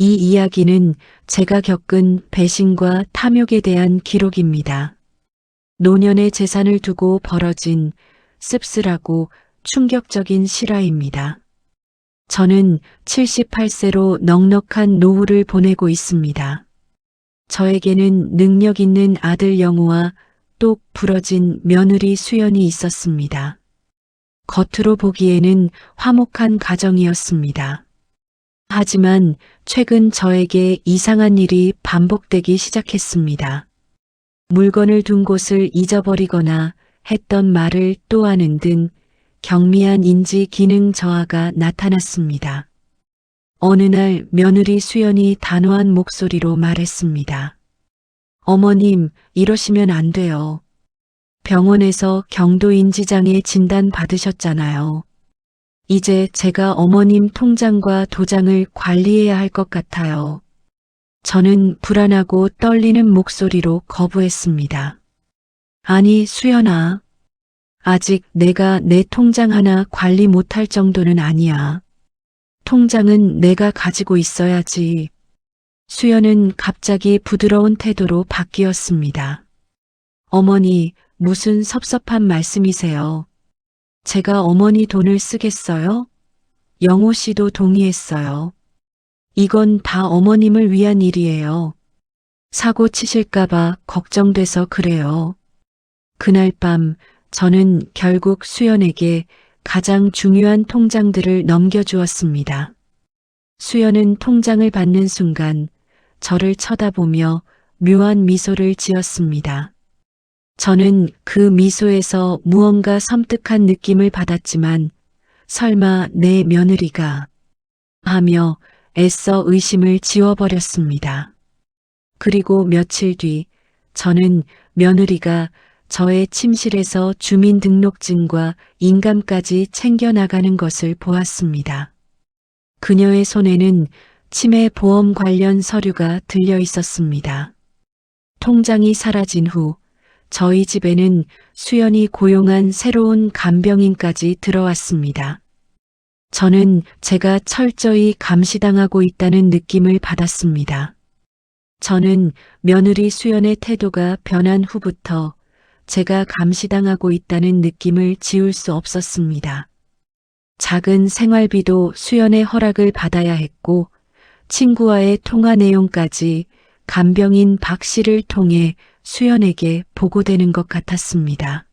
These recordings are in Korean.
이 이야기는 제가 겪은 배신과 탐욕에 대한 기록입니다. 노년의 재산을 두고 벌어진 씁쓸하고 충격적인 실화입니다. 저는 78세로 넉넉한 노후를 보내고 있습니다. 저에게는 능력 있는 아들 영우와 똑 부러진 며느리 수연이 있었습니다. 겉으로 보기에는 화목한 가정이었습니다. 하지만 최근 저에게 이상한 일이 반복되기 시작했습니다. 물건을 둔 곳을 잊어버리거나 했던 말을 또 하는 등 경미한 인지 기능 저하가 나타났습니다. 어느 날 며느리 수연이 단호한 목소리로 말했습니다. 어머님, 이러시면 안 돼요. 병원에서 경도인지장애 진단 받으셨잖아요. 이제 제가 어머님 통장과 도장을 관리해야 할 것 같아요. 저는 불안하고 떨리는 목소리로 거부했습니다. 아니, 수연아. 아직 내가 내 통장 하나 관리 못할 정도는 아니야. 통장은 내가 가지고 있어야지. 수연은 갑자기 부드러운 태도로 바뀌었습니다. 어머니, 무슨 섭섭한 말씀이세요? 제가 어머니 돈을 쓰겠어요? 영호 씨도 동의했어요. 이건 다 어머님을 위한 일이에요. 사고 치실까봐 걱정돼서 그래요. 그날 밤 저는 결국 수연에게 가장 중요한 통장들을 넘겨주었습니다. 수연은 통장을 받는 순간 저를 쳐다보며 묘한 미소를 지었습니다. 저는 그 미소에서 무언가 섬뜩한 느낌을 받았지만 설마 내 며느리가 하며 애써 의심을 지워버렸습니다. 그리고 며칠 뒤 저는 며느리가 저의 침실에서 주민등록증과 인감까지 챙겨나가는 것을 보았습니다. 그녀의 손에는 치매 보험 관련 서류가 들려 있었습니다. 통장이 사라진 후 저희 집에는 수연이 고용한 새로운 간병인까지 들어왔습니다. 저는 제가 철저히 감시당하고 있다는 느낌을 받았습니다. 저는 며느리 수연의 태도가 변한 후부터 제가 감시당하고 있다는 느낌을 지울 수 없었습니다. 작은 생활비도 수연의 허락을 받아야 했고 친구와의 통화 내용까지 간병인 박 씨를 통해 수연에게 보고되는 것 같았습니다.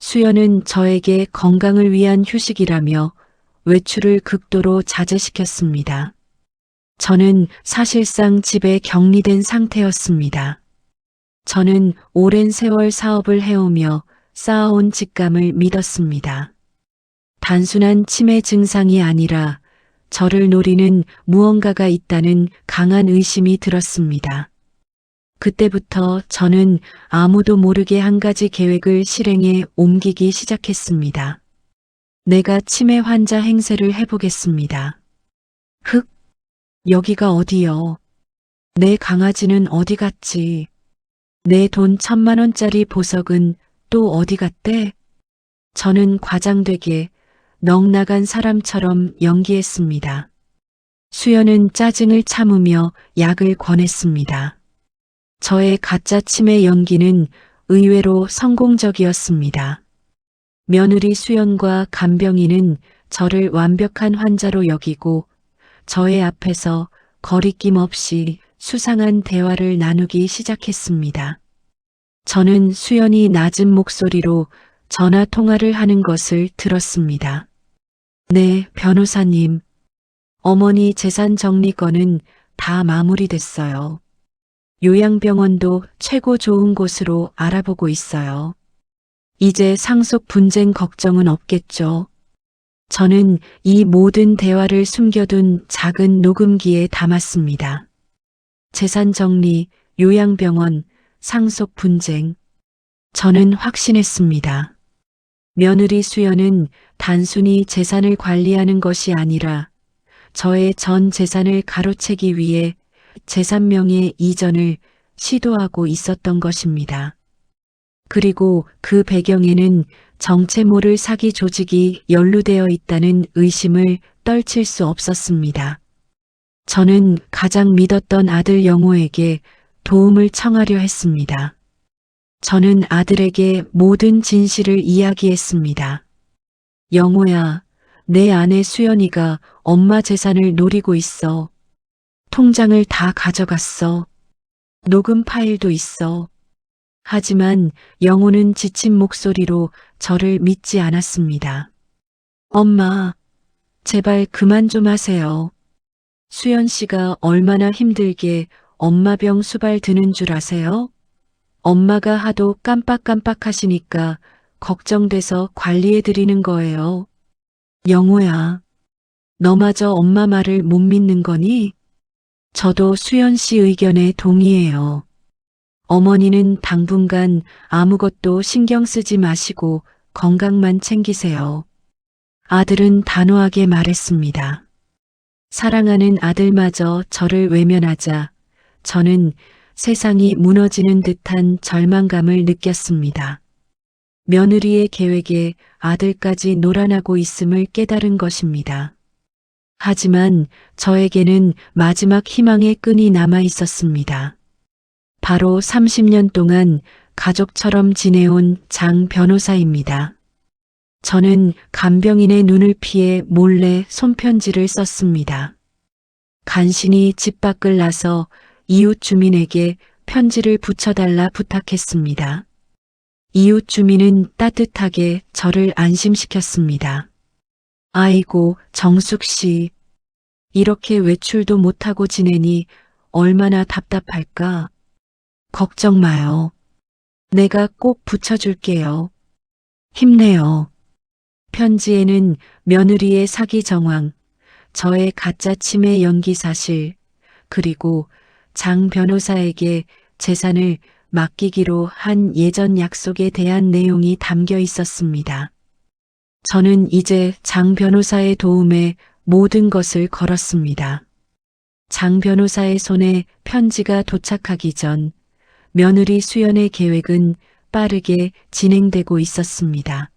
수연은 저에게 건강을 위한 휴식이라며 외출을 극도로 자제시켰습니다. 저는 사실상 집에 격리된 상태였습니다. 저는 오랜 세월 사업을 해오며 쌓아온 직감을 믿었습니다. 단순한 치매 증상이 아니라 저를 노리는 무언가가 있다는 강한 의심이 들었습니다. 그때부터 저는 아무도 모르게 한 가지 계획을 실행에 옮기기 시작했습니다. 내가 치매 환자 행세를 해보겠습니다. 흑, 여기가 어디요? 내 강아지는 어디 갔지? 내 돈 천만 원짜리 보석은 또 어디 갔대? 저는 과장되게 넉나간 사람처럼 연기했습니다. 수연은 짜증을 참으며 약을 권했습니다. 저의 가짜 치매 연기는 의외로 성공적이었습니다. 며느리 수연과 간병인은 저를 완벽한 환자로 여기고 저의 앞에서 거리낌 없이 수상한 대화를 나누기 시작했습니다. 저는 수연이 낮은 목소리로 전화 통화를 하는 것을 들었습니다. 네, 변호사님. 어머니 재산 정리건은 다 마무리됐어요. 요양병원도 최고 좋은 곳으로 알아보고 있어요. 이제 상속 분쟁 걱정은 없겠죠. 저는 이 모든 대화를 숨겨둔 작은 녹음기에 담았습니다. 재산 정리, 요양병원, 상속 분쟁. 저는 확신했습니다. 며느리 수연은 단순히 재산을 관리하는 것이 아니라 저의 전 재산을 가로채기 위해 재산명의 이전을 시도하고 있었던 것입니다. 그리고 그 배경에는 정체 모를 사기 조직이 연루되어 있다는 의심을 떨칠 수 없었습니다. 저는 가장 믿었던 아들 영호에게 도움을 청하려 했습니다. 저는 아들에게 모든 진실을 이야기했습니다. 영호야, 내 아내 수연이가 엄마 재산을 노리고 있어. 통장을 다 가져갔어. 녹음 파일도 있어. 하지만 영호는 지친 목소리로 저를 믿지 않았습니다. 엄마, 제발 그만 좀 하세요. 수연 씨가 얼마나 힘들게 엄마 병 수발 드는 줄 아세요? 엄마가 하도 깜빡깜빡 하시니까 걱정돼서 관리해 드리는 거예요. 영호야, 너마저 엄마 말을 못 믿는 거니? 저도 수연 씨 의견에 동의해요. 어머니는 당분간 아무것도 신경 쓰지 마시고 건강만 챙기세요. 아들은 단호하게 말했습니다. 사랑하는 아들마저 저를 외면하자 저는 세상이 무너지는 듯한 절망감을 느꼈습니다. 며느리의 계획에 아들까지 놀아나고 있음을 깨달은 것입니다. 하지만 저에게는 마지막 희망의 끈이 남아 있었습니다. 바로 30년 동안 가족처럼 지내온 장 변호사입니다. 저는 간병인의 눈을 피해 몰래 손편지를 썼습니다. 간신히 집 밖을 나서 이웃 주민에게 편지를 붙여달라 부탁했습니다. 이웃 주민은 따뜻하게 저를 안심시켰습니다. 아이고, 정숙 씨. 이렇게 외출도 못하고 지내니 얼마나 답답할까? 걱정 마요. 내가 꼭 붙여줄게요. 힘내요. 편지에는 며느리의 사기 정황, 저의 가짜 치매 연기 사실, 그리고 장 변호사에게 재산을 맡기기로 한 예전 약속에 대한 내용이 담겨 있었습니다. 저는 이제 장 변호사의 도움에 모든 것을 걸었습니다. 장 변호사의 손에 편지가 도착하기 전 며느리 수연의 계획은 빠르게 진행되고 있었습니다.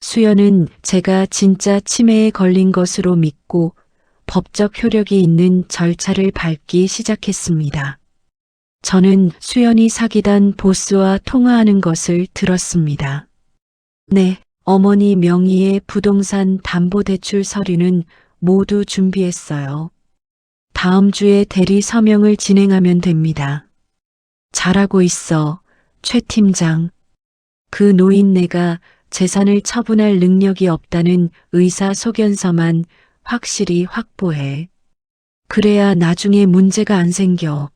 수연은 제가 진짜 치매에 걸린 것으로 믿고 법적 효력이 있는 절차를 밟기 시작했습니다. 저는 수연이 사기단 보스와 통화하는 것을 들었습니다. 네, 어머니 명의의 부동산 담보대출 서류는 모두 준비했어요. 다음 주에 대리 서명을 진행하면 됩니다. 잘하고 있어, 최 팀장. 그 노인네가 재산을 처분할 능력이 없다는 의사소견서만 확실히 확보해. 그래야 나중에 문제가 안 생겨.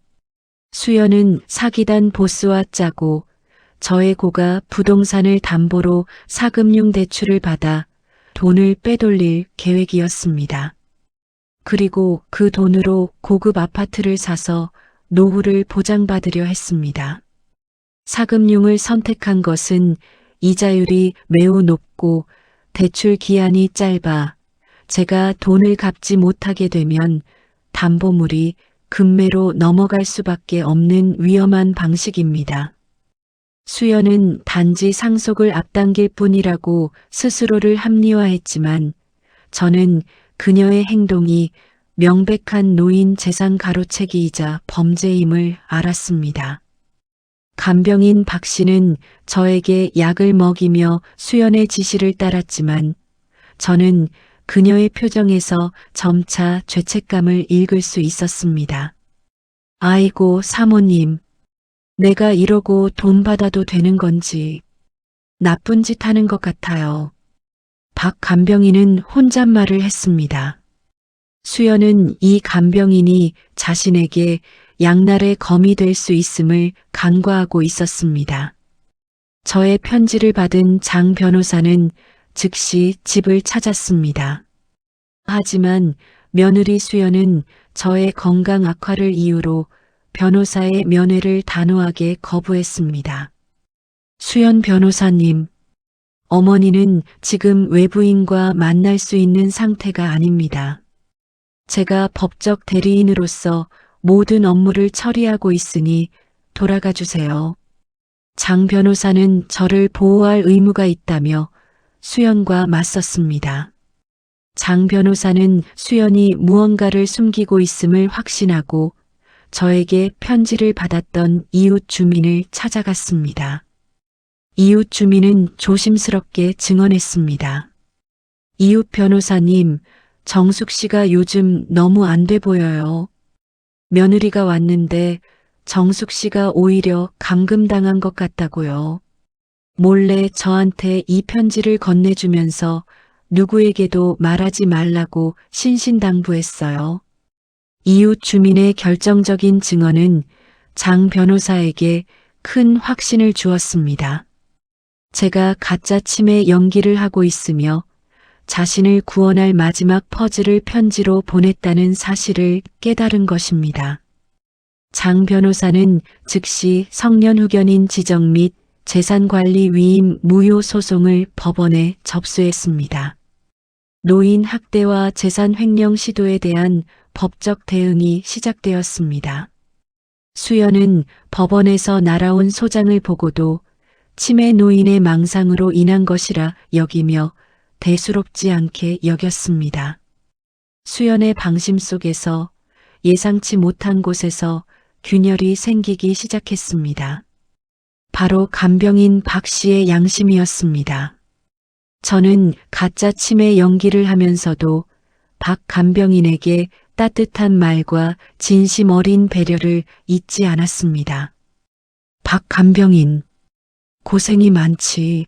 수연은 사기단 보스와 짜고 저의 고가 부동산을 담보로 사금융 대출을 받아 돈을 빼돌릴 계획이었습니다. 그리고 그 돈으로 고급 아파트를 사서 노후를 보장받으려 했습니다. 사금융을 선택한 것은 이자율이 매우 높고 대출 기한이 짧아 제가 돈을 갚지 못하게 되면 담보물이 금매로 넘어갈 수밖에 없는 위험한 방식입니다. 수연은 단지 상속을 앞당길 뿐이라고 스스로를 합리화했지만 저는 그녀의 행동이 명백한 노인 재산 가로채기이자 범죄임을 알았습니다. 간병인 박 씨는 저에게 약을 먹이며 수연의 지시를 따랐지만 저는 그녀의 표정에서 점차 죄책감을 읽을 수 있었습니다. 아이고, 사모님. 내가 이러고 돈 받아도 되는 건지 나쁜 짓 하는 것 같아요. 박 간병인은 혼잣말을 했습니다. 수연은 이 간병인이 자신에게 양날의 검이 될 수 있음을 간과하고 있었습니다. 저의 편지를 받은 장 변호사는 즉시 집을 찾았습니다. 하지만 며느리 수연은 저의 건강 악화를 이유로 변호사의 면회를 단호하게 거부했습니다. 수연 변호사님, 어머니는 지금 외부인과 만날 수 있는 상태가 아닙니다. 제가 법적 대리인으로서 모든 업무를 처리하고 있으니 돌아가 주세요. 장 변호사는 저를 보호할 의무가 있다며 수연과 맞섰습니다. 장 변호사는 수연이 무언가를 숨기고 있음을 확신하고 저에게 편지를 받았던 이웃 주민을 찾아갔습니다. 이웃 주민은 조심스럽게 증언했습니다. 이웃 변호사님, 정숙 씨가 요즘 너무 안 돼 보여요. 며느리가 왔는데 정숙 씨가 오히려 감금당한 것 같다고요. 몰래 저한테 이 편지를 건네주면서 누구에게도 말하지 말라고 신신당부했어요. 이웃 주민의 결정적인 증언은 장 변호사에게 큰 확신을 주었습니다. 제가 가짜 치매 연기를 하고 있으며 자신을 구원할 마지막 퍼즐을 편지로 보냈다는 사실을 깨달은 것입니다. 장 변호사는 즉시 성년후견인 지정 및 재산관리 위임 무효 소송을 법원에 접수했습니다. 노인 학대와 재산 횡령 시도에 대한 법적 대응이 시작되었습니다. 수연은 법원에서 날아온 소장을 보고도 치매 노인의 망상으로 인한 것이라 여기며 대수롭지 않게 여겼습니다. 수연의 방심 속에서 예상치 못한 곳에서 균열이 생기기 시작했습니다. 바로 간병인 박 씨의 양심이었습니다. 저는 가짜 치매 연기를 하면서도 박 간병인에게 따뜻한 말과 진심 어린 배려를 잊지 않았습니다. 박 간병인, 고생이 많지.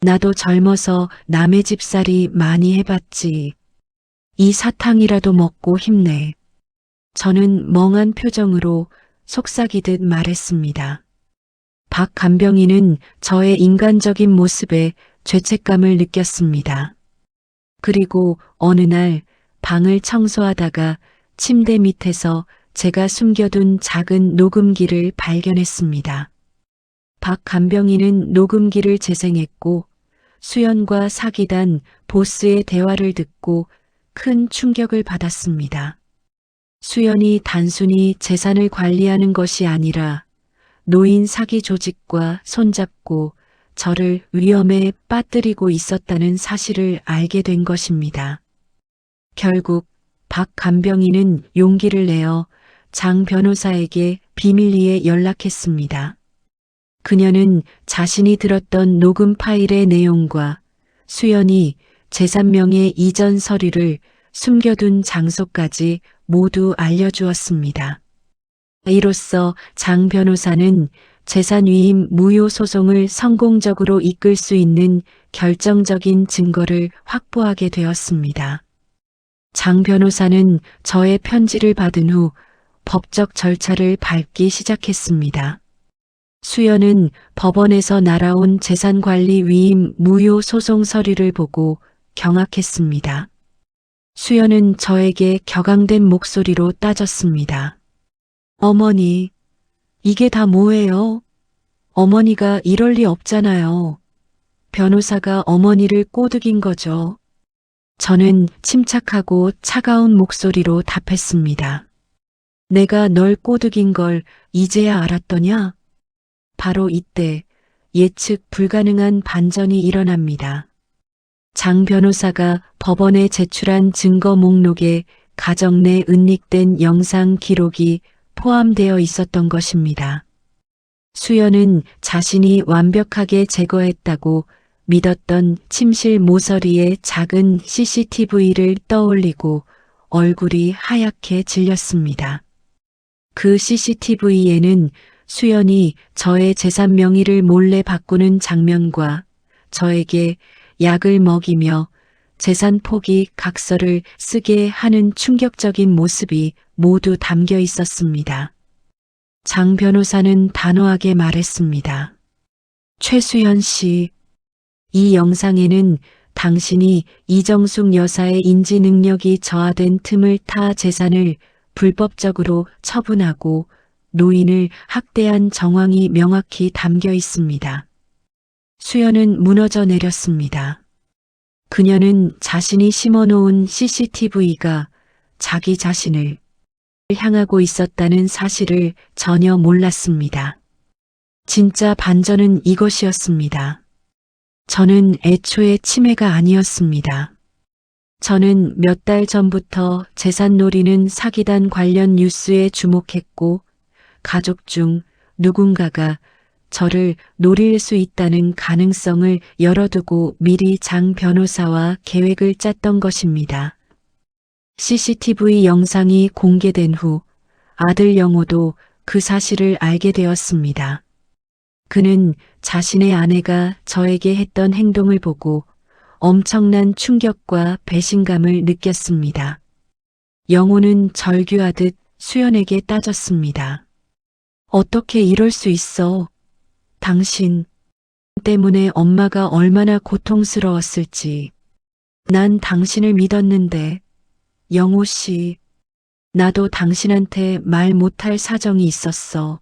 나도 젊어서 남의 집살이 많이 해봤지. 이 사탕이라도 먹고 힘내. 저는 멍한 표정으로 속삭이듯 말했습니다. 박 간병인은 저의 인간적인 모습에 죄책감을 느꼈습니다. 그리고 어느 날 방을 청소하다가 침대 밑에서 제가 숨겨둔 작은 녹음기를 발견했습니다. 박 간병인은 녹음기를 재생했고 수연과 사귀단 보스의 대화를 듣고 큰 충격을 받았습니다. 수연이 단순히 재산을 관리하는 것이 아니라 노인 사기 조직과 손잡고 저를 위험에 빠뜨리고 있었다는 사실을 알게 된 것입니다. 결국 박 간병인은 용기를 내어 장 변호사에게 비밀리에 연락했습니다. 그녀는 자신이 들었던 녹음 파일의 내용과 수연이 재산명의 이전 서류를 숨겨둔 장소까지 모두 알려주었습니다. 이로써 장 변호사는 재산위임 무효 소송을 성공적으로 이끌 수 있는 결정적인 증거를 확보하게 되었습니다. 장 변호사는 저의 편지를 받은 후 법적 절차를 밟기 시작했습니다. 수연은 법원에서 날아온 재산관리 위임 무효 소송 서류를 보고 경악했습니다. 수연은 저에게 격앙된 목소리로 따졌습니다. 어머니, 이게 다 뭐예요? 어머니가 이럴 리 없잖아요. 변호사가 어머니를 꼬드긴 거죠. 저는 침착하고 차가운 목소리로 답했습니다. 내가 널 꼬드긴 걸 이제야 알았더냐? 바로 이때 예측 불가능한 반전이 일어납니다. 장 변호사가 법원에 제출한 증거 목록에 가정 내 은닉된 영상 기록이 포함되어 있었던 것입니다. 수연은 자신이 완벽하게 제거했다고 믿었던 침실 모서리에 작은 CCTV를 떠올리고 얼굴이 하얗게 질렸습니다. 그 CCTV에는 수연이 저의 재산 명의를 몰래 바꾸는 장면과 저에게 약을 먹이며 재산 포기 각서를 쓰게 하는 충격적인 모습이 모두 담겨 있었습니다. 장 변호사는 단호하게 말했습니다. 최수연 씨, 이 영상에는 당신이 이정숙 여사의 인지 능력이 저하된 틈을 타 재산을 불법적으로 처분하고 노인을 학대한 정황이 명확히 담겨 있습니다. 수연은 무너져 내렸습니다. 그녀는 자신이 심어놓은 CCTV가 자기 자신을 향하고 있었다는 사실을 전혀 몰랐습니다. 진짜 반전은 이것이었습니다. 저는 애초에 치매가 아니었습니다. 저는 몇 달 전부터 재산 노리는 사기단 관련 뉴스에 주목했고, 가족 중 누군가가 저를 노릴 수 있다는 가능성을 열어두고 미리 장 변호사와 계획을 짰던 것입니다. CCTV 영상이 공개된 후 아들 영호도 그 사실을 알게 되었습니다. 그는 자신의 아내가 저에게 했던 행동을 보고 엄청난 충격과 배신감을 느꼈습니다. 영호는 절규하듯 수연에게 따졌습니다. 어떻게 이럴 수 있어? 당신 때문에 엄마가 얼마나 고통스러웠을지. 난 당신을 믿었는데, 영호 씨, 나도 당신한테 말 못할 사정이 있었어.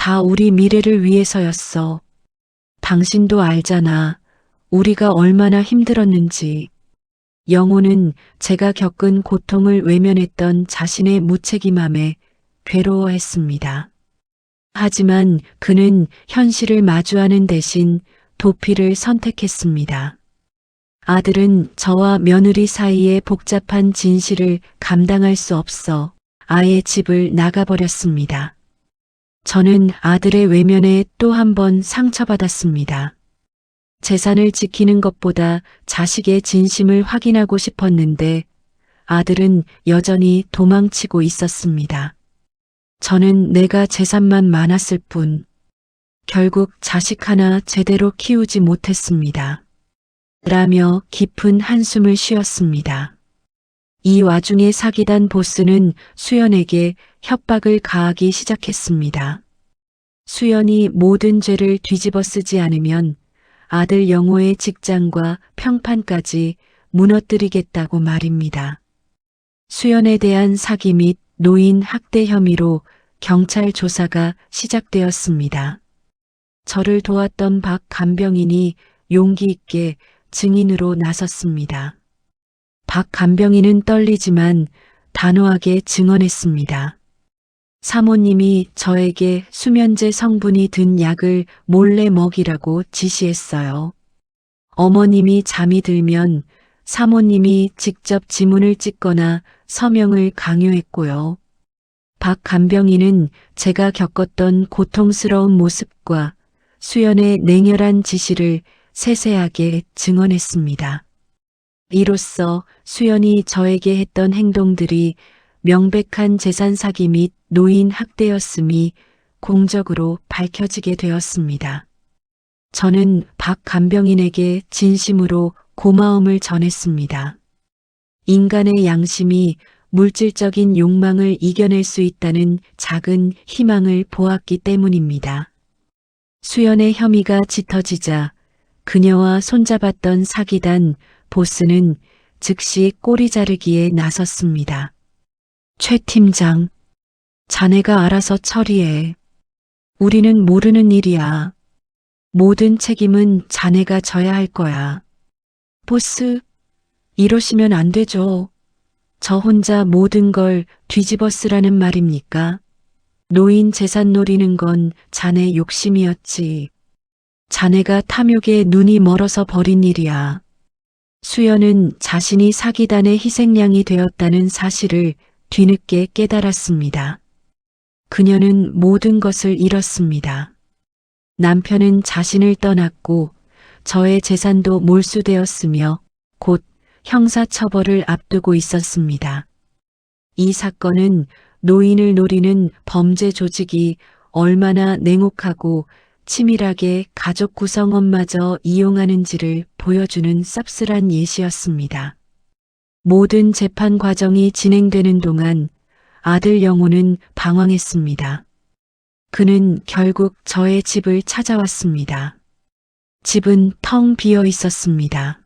다 우리 미래를 위해서였어. 당신도 알잖아. 우리가 얼마나 힘들었는지. 영호는 제가 겪은 고통을 외면했던 자신의 무책임함에 괴로워했습니다. 하지만 그는 현실을 마주하는 대신 도피를 선택했습니다. 아들은 저와 며느리 사이의 복잡한 진실을 감당할 수 없어 아예 집을 나가버렸습니다. 저는 아들의 외면에 또 한 번 상처받았습니다. 재산을 지키는 것보다 자식의 진심을 확인하고 싶었는데 아들은 여전히 도망치고 있었습니다. 저는 내가 재산만 많았을 뿐 결국 자식 하나 제대로 키우지 못했습니다. 라며 깊은 한숨을 쉬었습니다. 이 와중에 사기단 보스는 수연에게 협박을 가하기 시작했습니다. 수연이 모든 죄를 뒤집어 쓰지 않으면 아들 영호의 직장과 평판까지 무너뜨리겠다고 말입니다. 수연에 대한 사기 및 노인 학대 혐의로 경찰 조사가 시작되었습니다. 저를 도왔던 박 간병인이 용기 있게 증인으로 나섰습니다. 박 간병인은 떨리지만 단호하게 증언했습니다. 사모님이 저에게 수면제 성분이 든 약을 몰래 먹이라고 지시했어요. 어머님이 잠이 들면 사모님이 직접 지문을 찍거나 서명을 강요했고요. 박 간병인은 제가 겪었던 고통스러운 모습과 수연의 냉혈한 지시를 세세하게 증언했습니다. 이로써 수연이 저에게 했던 행동들이 명백한 재산 사기 및 노인 학대였음이 공적으로 밝혀지게 되었습니다. 저는 박 간병인에게 진심으로 고마움을 전했습니다. 인간의 양심이 물질적인 욕망을 이겨낼 수 있다는 작은 희망을 보았기 때문입니다. 수연의 혐의가 짙어지자 그녀와 손잡았던 사기단 보스는 즉시 꼬리 자르기에 나섰습니다. 최 팀장, 자네가 알아서 처리해. 우리는 모르는 일이야. 모든 책임은 자네가 져야 할 거야. 보스, 이러시면 안 되죠. 저 혼자 모든 걸 뒤집어 쓰라는 말입니까? 노인 재산 노리는 건 자네 욕심이었지. 자네가 탐욕에 눈이 멀어서 버린 일이야. 수연은 자신이 사기단의 희생양이 되었다는 사실을 뒤늦게 깨달았습니다. 그녀는 모든 것을 잃었습니다. 남편은 자신을 떠났고 저의 재산도 몰수되었으며 곧 형사처벌을 앞두고 있었습니다. 이 사건은 노인을 노리는 범죄 조직이 얼마나 냉혹하고 치밀하게 가족 구성원마저 이용하는지를 보여주는 쌉쓸한 예시였습니다. 모든 재판 과정이 진행되는 동안 아들 영호는 방황했습니다. 그는 결국 저의 집을 찾아왔습니다. 집은 텅 비어 있었습니다.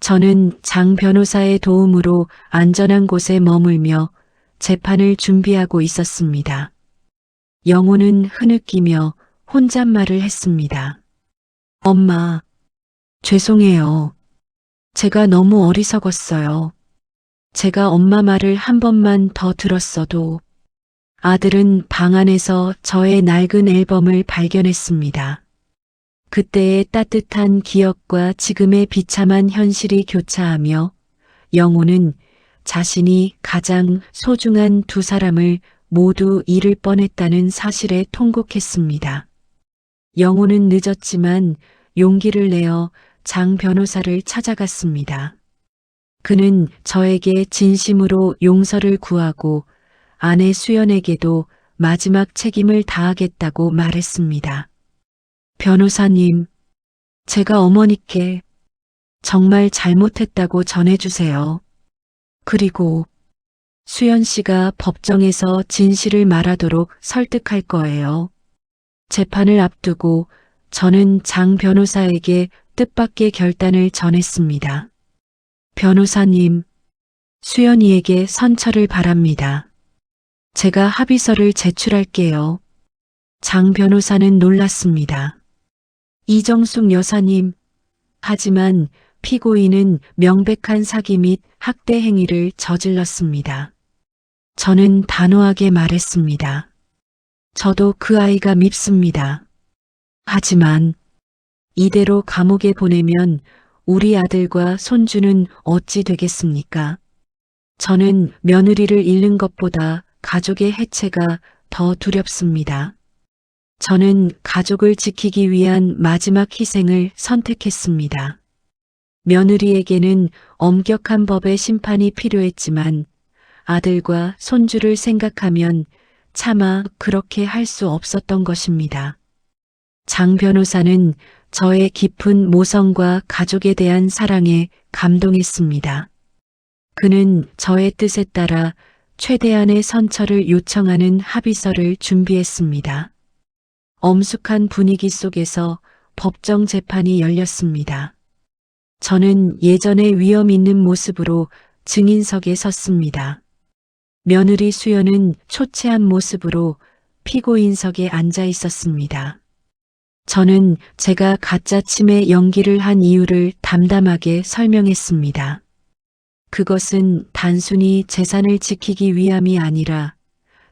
저는 장 변호사의 도움으로 안전한 곳에 머물며 재판을 준비하고 있었습니다. 영호는 흐느끼며 혼잣말을 했습니다. 엄마, 죄송해요. 제가 너무 어리석었어요. 제가 엄마 말을 한 번만 더 들었어도 아들은 방 안에서 저의 낡은 앨범을 발견했습니다. 그때의 따뜻한 기억과 지금의 비참한 현실이 교차하며 영호는 자신이 가장 소중한 두 사람을 모두 잃을 뻔했다는 사실에 통곡했습니다. 영호는 늦었지만 용기를 내어 장 변호사를 찾아갔습니다. 그는 저에게 진심으로 용서를 구하고 아내 수연에게도 마지막 책임을 다하겠다고 말했습니다. 변호사님, 제가 어머니께 정말 잘못했다고 전해주세요. 그리고 수연 씨가 법정에서 진실을 말하도록 설득할 거예요. 재판을 앞두고 저는 장 변호사에게 뜻밖의 결단을 전했습니다. 변호사님, 수연이에게 선처를 바랍니다. 제가 합의서를 제출할게요. 장 변호사는 놀랐습니다. 이정숙 여사님, 하지만 피고인은 명백한 사기 및 학대 행위를 저질렀습니다. 저는 단호하게 말했습니다. 저도 그 아이가 밉습니다. 하지만 이대로 감옥에 보내면 우리 아들과 손주는 어찌 되겠습니까? 저는 며느리를 잃는 것보다 가족의 해체가 더 두렵습니다. 저는 가족을 지키기 위한 마지막 희생을 선택했습니다. 며느리에게는 엄격한 법의 심판이 필요했지만 아들과 손주를 생각하면 차마 그렇게 할 수 없었던 것입니다. 장 변호사는 저의 깊은 모성과 가족에 대한 사랑에 감동했습니다. 그는 저의 뜻에 따라 최대한의 선처를 요청하는 합의서를 준비했습니다. 엄숙한 분위기 속에서 법정 재판이 열렸습니다. 저는 예전의 위험 있는 모습으로 증인석에 섰습니다. 며느리 수연은 초췌한 모습으로 피고인석에 앉아 있었습니다. 저는 제가 가짜 치매 연기를 한 이유를 담담하게 설명했습니다. 그것은 단순히 재산을 지키기 위함이 아니라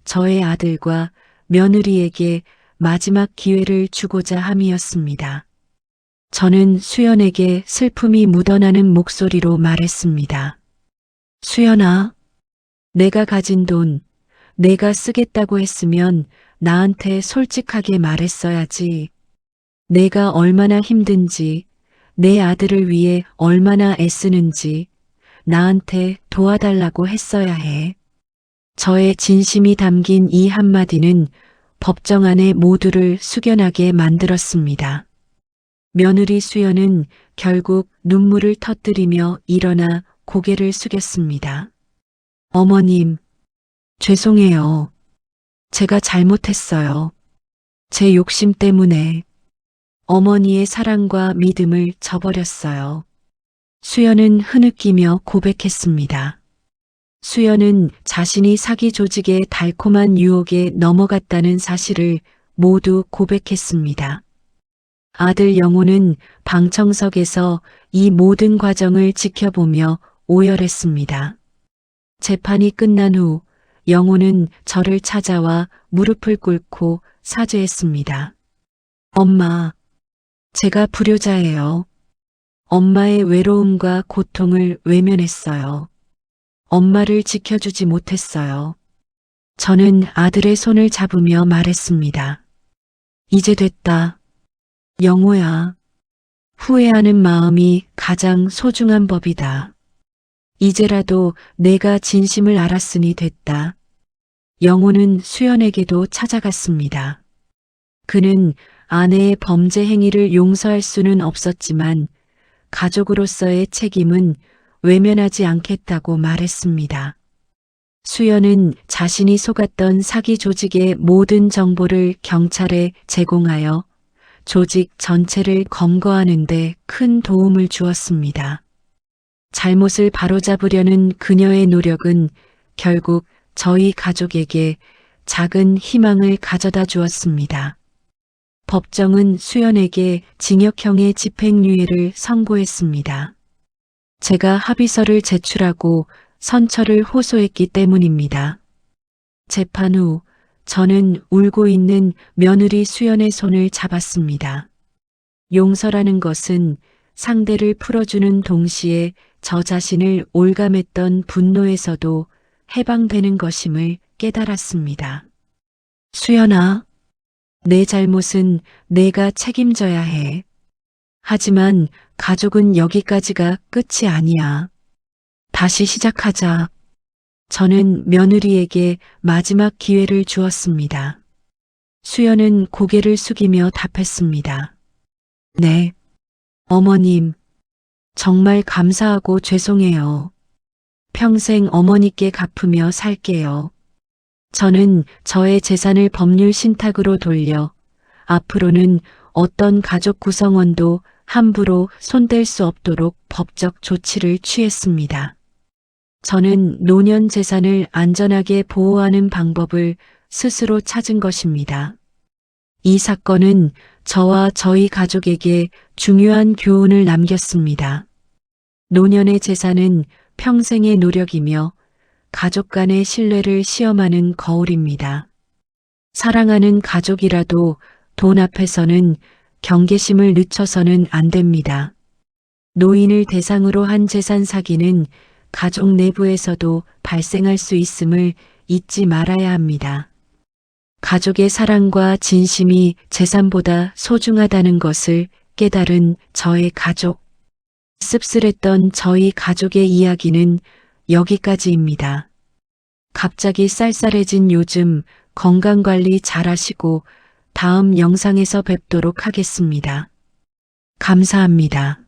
저의 아들과 며느리에게 마지막 기회를 주고자 함이었습니다. 저는 수연에게 슬픔이 묻어나는 목소리로 말했습니다. 수연아, 내가 가진 돈, 내가 쓰겠다고 했으면 나한테 솔직하게 말했어야지. 내가 얼마나 힘든지, 내 아들을 위해 얼마나 애쓰는지 나한테 도와달라고 했어야 해. 저의 진심이 담긴 이 한마디는 법정 안에 모두를 숙연하게 만들었습니다. 며느리 수연은 결국 눈물을 터뜨리며 일어나 고개를 숙였습니다. 어머님, 죄송해요. 제가 잘못했어요. 제 욕심 때문에 어머니의 사랑과 믿음을 저버렸어요. 수연은 흐느끼며 고백했습니다. 수연은 자신이 사기 조직의 달콤한 유혹에 넘어갔다는 사실을 모두 고백했습니다. 아들 영호는 방청석에서 이 모든 과정을 지켜보며 오열했습니다. 재판이 끝난 후 영호는 저를 찾아와 무릎을 꿇고 사죄했습니다. 엄마, 제가 불효자예요. 엄마의 외로움과 고통을 외면했어요. 엄마를 지켜주지 못했어요. 저는 아들의 손을 잡으며 말했습니다. 이제 됐다. 영호야. 후회하는 마음이 가장 소중한 법이다. 이제라도 내가 진심을 알았으니 됐다. 영호는 수연에게도 찾아갔습니다. 그는 아내의 범죄 행위를 용서할 수는 없었지만 가족으로서의 책임은 외면하지 않겠다고 말했습니다. 수연은 자신이 속았던 사기 조직의 모든 정보를 경찰에 제공하여 조직 전체를 검거하는 데 큰 도움을 주었습니다. 잘못을 바로잡으려는 그녀의 노력은 결국 저희 가족에게 작은 희망을 가져다 주었습니다. 법정은 수연에게 징역형의 집행유예를 선고했습니다. 제가 합의서를 제출하고 선처를 호소했기 때문입니다. 재판 후 저는 울고 있는 며느리 수연의 손을 잡았습니다. 용서라는 것은 상대를 풀어주는 동시에 저 자신을 올감했던 분노에서도 해방되는 것임을 깨달았습니다. 수연아, 내 잘못은 내가 책임져야 해. 하지만 가족은 여기까지가 끝이 아니야. 다시 시작하자. 저는 며느리에게 마지막 기회를 주었습니다. 수연은 고개를 숙이며 답했습니다. 네. 어머님, 정말 감사하고 죄송해요. 평생 어머니께 갚으며 살게요. 저는 저의 재산을 법률 신탁으로 돌려 앞으로는 어떤 가족 구성원도 함부로 손댈 수 없도록 법적 조치를 취했습니다. 저는 노년 재산을 안전하게 보호하는 방법을 스스로 찾은 것입니다. 이 사건은 저와 저희 가족에게 중요한 교훈을 남겼습니다. 노년의 재산은 평생의 노력이며 가족 간의 신뢰를 시험하는 거울입니다. 사랑하는 가족이라도 돈 앞에서는 경계심을 늦춰서는 안 됩니다. 노인을 대상으로 한 재산 사기는 가족 내부에서도 발생할 수 있음을 잊지 말아야 합니다. 가족의 사랑과 진심이 재산보다 소중하다는 것을 깨달은 저의 가족. 씁쓸했던 저희 가족의 이야기는 여기까지입니다. 갑자기 쌀쌀해진 요즘 건강관리 잘 하시고 다음 영상에서 뵙도록 하겠습니다. 감사합니다.